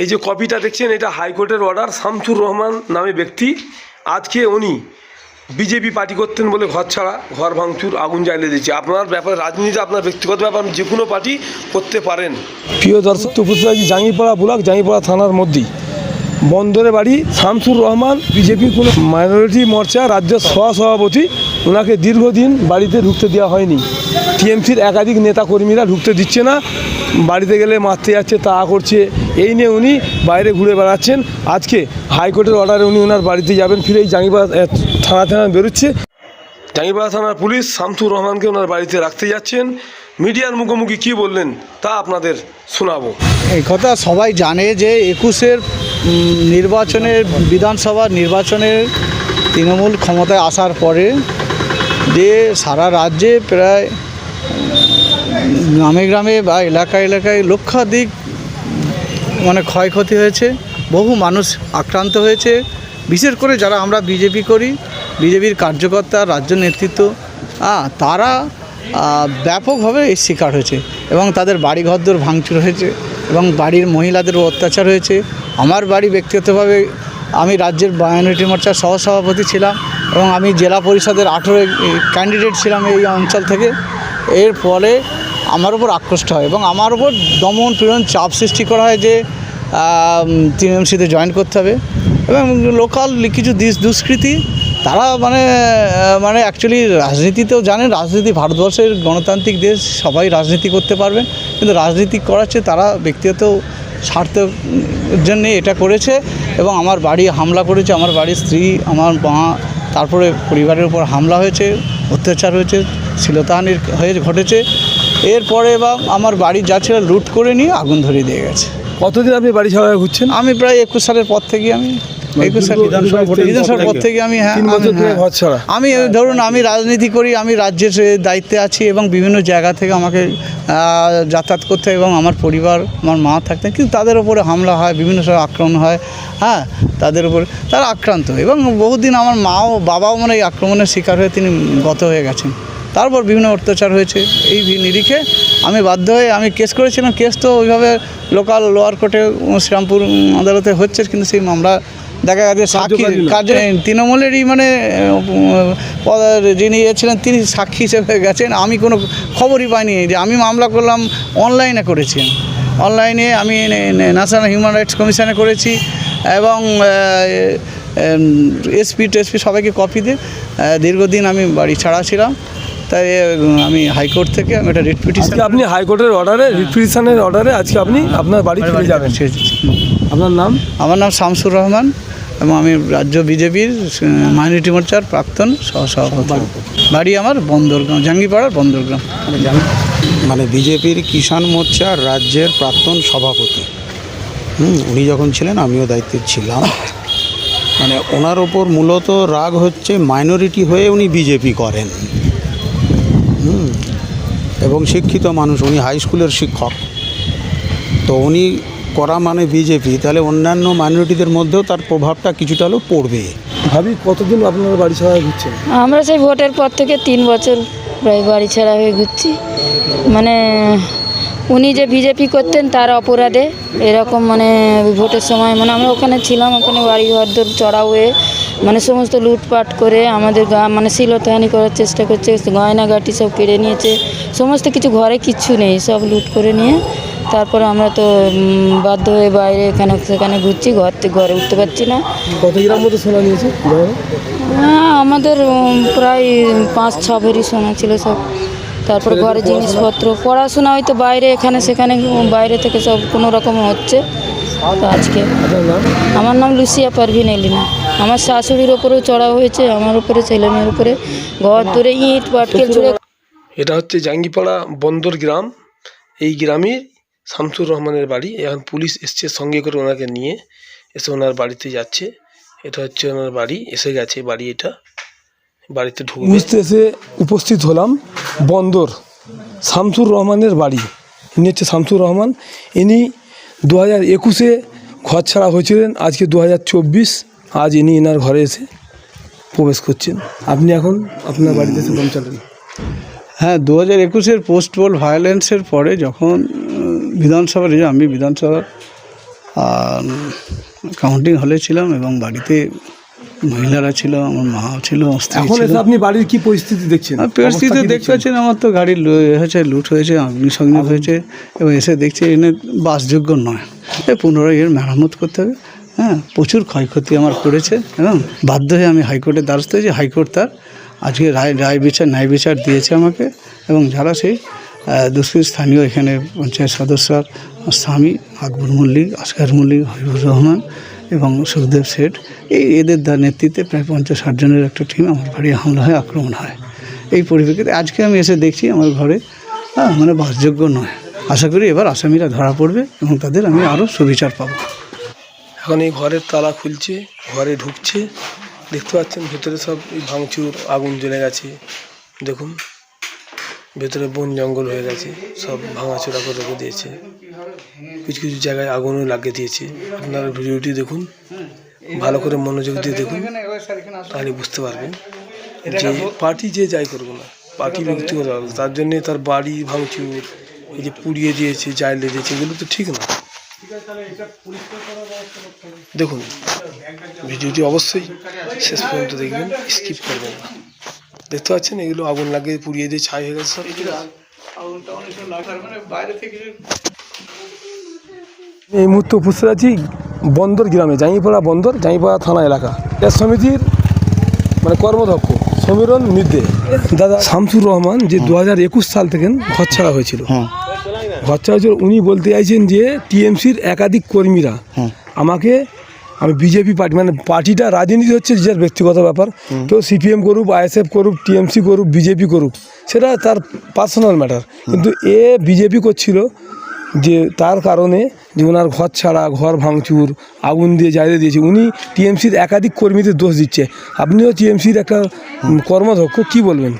এই যে কপিটা দেখছেন, এটা হাইকোর্টের অর্ডার শামসুর রহমান নামে ব্যক্তি। আজকে উনি বিজেপি পার্টি করতেন বলে ঘর ছাড়া, ঘর ভাঙচুর, আগুন জ্বালিয়ে দিচ্ছে আপনার ব্যাপারে রাজনীতি আপনার ব্যক্তিগত ব্যাপার যে কোনো পার্টি করতে পারেন। প্রিয় দর্শক, উপস্থিত জাঙ্গিপাড়া ব্লক, জাঙ্গিপাড়া থানার মধ্যেই। বন্দরে বাড়ি, শামসুর রহমান, বিজেপির কোনো মাইনরিটি মোর্চা, রাজ্য সহসভাপতি, ওনাকে দীর্ঘদিন বাড়িতে ঢুকতে দেওয়া হয়নি। টিএমসির একাধিক নেতা কর্মীরা ঢুকতে দিচ্ছে না, বাড়িতে গেলে মারতে যাচ্ছে, তা করছে, এই নিয়ে উনি বাইরে ঘুরে বেড়াচ্ছেন। আজকে হাইকোর্টের অর্ডারে উনি ওনার বাড়িতে যাবেন ফিরে এই জাঙ্গিপাড়া থানা থানা বেরোচ্ছে। জাঙ্গিপাড়া থানার পুলিশ শামসুর রহমানকে ওনার বাড়িতে রাখতে যাচ্ছেন। মিডিয়ার মুখোমুখি কী বললেন, তা আপনাদের শোনাবো। এই কথা সবাই জানে যে একুশের নির্বাচনের বিধানসভা নির্বাচনের তৃণমূল ক্ষমতায় আসার পরে যে সারা রাজ্যে প্রায় গ্রামে গ্রামে বা এলাকায় এলাকায় লক্ষাধিক মানে ক্ষয়ক্ষতি হয়েছে। বহু মানুষ আক্রান্ত হয়েছে। বিশেষ করে যারা আমরা বিজেপি করি, বিজেপির কার্যকর্তা, রাজ্য নেতৃত্ব তারা ব্যাপকভাবে এর শিকার হয়েছে এবং তাদের বাড়ি ঘরদোর ভাঙচুর হয়েছে এবং বাড়ির মহিলাদেরও অত্যাচার হয়েছে। আমার বাড়ি ব্যক্তিগতভাবে আমি রাজ্যের মাইনরিটি মোর্চার সহসভাপতি ছিলাম এবং আমি জেলা পরিষদের আঠেরো ক্যান্ডিডেট ছিলাম এই অঞ্চল থেকে। এর ফলে আমার উপর আকৃষ্ট হয় এবং আমার উপর দমন পীড়ন, চাপ সৃষ্টি করা হয় যে টিএমসিতে জয়েন করতে হবে। এবং লোকাল কিছু দুষ্কৃতি, তারা মানে মানে অ্যাকচুয়ালি রাজনীতিতেও জানেন, রাজনীতি ভারতবর্ষের গণতান্ত্রিক দেশ, সবাই রাজনীতি করতে পারবেন কিন্তু রাজনীতি করাচ্ছে তারা ব্যক্তিগত স্বার্থের জন্যে এটা করেছে এবং আমার বাড়ি হামলা করেছে, আমার বাড়ির স্ত্রী, আমার মা, তারপরে পরিবারের উপর হামলা হয়েছে, অত্যাচার হয়েছে। শ্লীলতাহানির হয়ে ঘটেছে। এরপরে বা আমার বাড়ি যা ছিল লুট করে নিয়ে আগুন ধরিয়ে দিয়ে গেছে। কতদিন আপনি বাড়ি ছাড়া ঘুরছেন? আমি প্রায় একুশ সালের পর থেকে আমি একুশ সাল বিধানসভার পর থেকে আমি হ্যাঁ আমি- বছর ধরে হ্যাঁ। ধরুন আমি রাজনীতি করি আমি রাজ্যের দায়িত্বে আছি এবং বিভিন্ন জায়গা থেকে আমাকে যাতায়াত করতে হয় এবং আমার পরিবার আমার মা থাকতেন। কিন্তু তাদের উপরে হামলা হয় বিভিন্ন সময় আক্রমণ হয়। হ্যাঁ তাদের উপরে তারা আক্রান্ত। এবং বহুদিন আমার মাও বাবাও মানে এই আক্রমণের শিকার হয়ে তিনি গত হয়ে গেছেন। তারপর বিভিন্ন অত্যাচার হয়েছে এই নিরিখে আমি বাধ্য হয়ে আমি কেস করেছিলাম। কেস তো ওইভাবে লোকাল লোয়ার কোর্টে শ্রীরামপুর আদালতে হচ্ছে কিন্তু সেই মামলা দেখা গেছে সাক্ষী কার্য তৃণমূলেরই মানে যিনি ইয়ে ছিলেন তিনি সাক্ষী হিসেবে গেছেন। আমি কোনো খবরই পাইনি যে আমি মামলা করলাম অনলাইনে করেছি। অনলাইনে আমি ন্যাশনাল হিউম্যান রাইটস কমিশনে করেছি এবং এসপি টেসপি সবাইকে কপি দিয়ে দীর্ঘদিন আমি বাড়ি ছাড়া ছিলাম। তাই আমি হাইকোর্ট থেকে আমি একটা রিট পিটিশন আপনি হাইকোর্টের অর্ডারে রিফ্রিজেশনের অর্ডারে আজকে আপনি আপনার বাড়ি ফিরে যাবেন। আপনার নাম? আমার নাম শামসুর রহমান এবং আমি রাজ্য বিজেপির মাইনরিটি মোর্চার প্রাক্তন সহসভাপতি বাড়ি আমার বন্দরগ্রাম জাঙ্গিপাড়ার বন্দরগ্রাম। মানে বিজেপির কিষাণ মোর্চার রাজ্যের প্রাক্তন সভাপতি। হুম উনি যখন ছিলেন আমিও দায়িত্বে ছিলাম। মানে ওনার ওপর মূলত রাগ হচ্ছে মাইনরিটি হয়ে উনি বিজেপি করেন। এবং শিক্ষিত মানুষ উনি হাই স্কুলের শিক্ষক। তো উনি করা মানে বিজেপি তাহলে অন্যান্য মাইনরিটিদের মধ্যেও তার প্রভাবটা কিছুটা হলেও পড়বে। ভাবি কতদিন আপনার বাড়ি ছাড়া ঘুরছেন? আমরা সেই ভোটের পর থেকে তিন বছর প্রায় বাড়ি ছাড়া হয়ে ঘুরছি। মানে উনি যে বিজেপি করতেন তার অপরাধে এরকম মানে ভোটের সময় মানে আমরা ওখানে ছিলাম ওখানে বাড়ি ঘরদোর চড়া হয়ে মানে সমস্ত লুটপাট করে আমাদের গা মানে শিলতাহানি করার চেষ্টা করছে গয়নাগাটি সব কেড়ে নিয়েছে। সমস্ত কিছু ঘরে কিচ্ছু নেই সব লুট করে নিয়ে তারপরে আমরা তো বাধ্য হয়ে বাইরে এখানে সেখানে ঘুরছি ঘর থেকে ঘরে উঠতে পারছি না। কত গ্রাম মতো সোনা নিয়েছে হ্যাঁ আমাদের প্রায় পাঁচ ছ ভরি সোনা ছিল সব। তারপর ঘরে জিনিসপত্র পড়াশোনা হয়তো বাইরে এখানে সেখানে বাইরে থেকে সব কোনো রকম হচ্ছে। তো আজকে আমার নাম লুসিয়া পারভিন এলিনা। আমার শাশুড়ির ওপরেও চড়া হয়েছে আমার উপরে ছেলে মেয়ের উপরে। ঘর ধরে ইট পাটকেল ছুড়ে এটা হচ্ছে জাঙ্গিপাড়া বন্দর গ্রাম। এই গ্রামে শামসুর রহমানের বাড়ি। এখন পুলিশ এসছে সঙ্গে করে ওনাকে নিয়ে। এসে ওনার বাড়িতে যাচ্ছে। এটা হচ্ছে ওনার বাড়ি। এসে গেছে বাড়ি এটা। বাড়িতে ঢুকে বুঝতে এসে উপস্থিত হলাম। বন্দর শামসুর রহমানের বাড়ি। ইনি হচ্ছে শামসুর রহমান। ইনি দু হাজার একুশে ঘর ছাড়া হয়েছিলেন। আজকে দু হাজার চব্বিশ। আজ ইনি এনার ঘরে এসে প্রবেশ করছেন। আপনি এখন আপনার বাড়িতে এসে পৌঁছালেন হ্যাঁ দু হাজার একুশের পোস্ট পোল ভায়োলেন্সের পরে যখন বিধানসভা আমি বিধানসভা কাউন্টিং হলে ছিলাম এবং বাড়িতে মহিলারা ছিল আমার মা ছিল এখন আপনি বাড়ির কি পরিস্থিতি দেখছেন? পরিস্থিতি দেখতে পাচ্ছেন আমার তো গাড়ি হয়েছে লুট হয়েছে অগ্নিসংযোগ হয়েছে এবং এসে দেখছি এনে বাসযোগ্য নয়। পুনরায় এর মেরামত করতে হবে। হ্যাঁ প্রচুর ক্ষয়ক্ষতি আমার করেছে এবং বাধ্য হয়ে আমি হাইকোর্টের দ্বারস্থ হয়েছি। হাইকোর্ট তার আজকে রায় রায় বিচার, ন্যায় বিচার দিয়েছে আমাকে এবং যারা সেই দুষ্কৃত স্থানীয় এখানে পঞ্চায়েত সদস্যর, স্বামী আকবর মল্লিক আসগার মল্লিক, হবিবুর রহমান এবং সুখদেব শেঠ, এই এদের দ্বারা নেতৃত্বে প্রায় পঞ্চাশ ষাট জনের একটা টিম আমার বাড়ি হামলা হয়, আক্রমণ হয়। এই পরিপ্রেক্ষিতে আজকে আমি এসে দেখছি আমার ঘরে হ্যাঁ মানে বাসযোগ্য নয়। আশা করি এবার আসামিরা ধরা পড়বে এবং তাদের আমি আরও সুবিচার পাবো। এখন এই ঘরের তালা খুলছে, ঘরে ঢুকছে। দেখতে পাচ্ছেন ভেতরে সব ভাঙচুর, আগুন জ্বলে গেছে। দেখুন, ভেতরে বন জঙ্গল হয়ে গেছে, সব ভাঙাচোরা করে রেখে দিয়েছে। কিছু কিছু জায়গায় আগুনও লাগিয়ে দিয়েছে। আপনারা ভিডিওটি দেখুন, ভালো করে মনোযোগ দিয়ে দেখুন, তাহলে বুঝতে পারবেন যে পার্টি যে যাই করব না, পার্টি ব্যক্তিগত তার জন্যে তার বাড়ি ভাঙচুর, এই যে পুড়িয়ে দিয়েছে জাইলে দিয়েছে, এগুলো তো ঠিক না। দেখুন ভিডিওটি অবশ্যই শেষ পর্যন্ত দেখবেন স্কিপ করবেন না। দেখতে পাচ্ছেন এগুলো আগুন লাগিয়ে পুড়িয়ে দিয়ে ছাই হয়ে গেছে সব। এই মুহূর্তে উপস্থিত আছি বন্দর গ্রামে জাঙ্গিপাড়া বন্দর জাঙ্গিপাড়া থানা এলাকা। এর সমিতির মানে কর্মদক্ষ সমীরণ মিদ্দে। দাদা শামসুর রহমান যে দু হাজার একুশ সাল থেকে ঘর ছাড়া হয়েছিল ছাড়া হয়েছিল উনি বলতে চাইছেন যে টিএমসির একাধিক কর্মীরা আমাকে আমি বিজেপি পার্টি মানে পার্টিটা রাজনীতি হচ্ছে যে যার ব্যক্তিগত ব্যাপার। কেউ সিপিএম করুক আইএসএফ করুক টিএমসি করুক বিজেপি করুক সেটা তার পার্সোনাল ম্যাটার। কিন্তু এ বিজেপি করছিল যে তার কারণে যে ওনার ঘর ছাড়া ঘর ভাঙচুর আগুন দিয়ে জ্বালিয়ে দিয়েছে উনি টিএমসির একাধিক কর্মীদের দোষ দিচ্ছে। আপনিও টিএমসির একটা উম, কর্মদক্ষ কি বলবেন?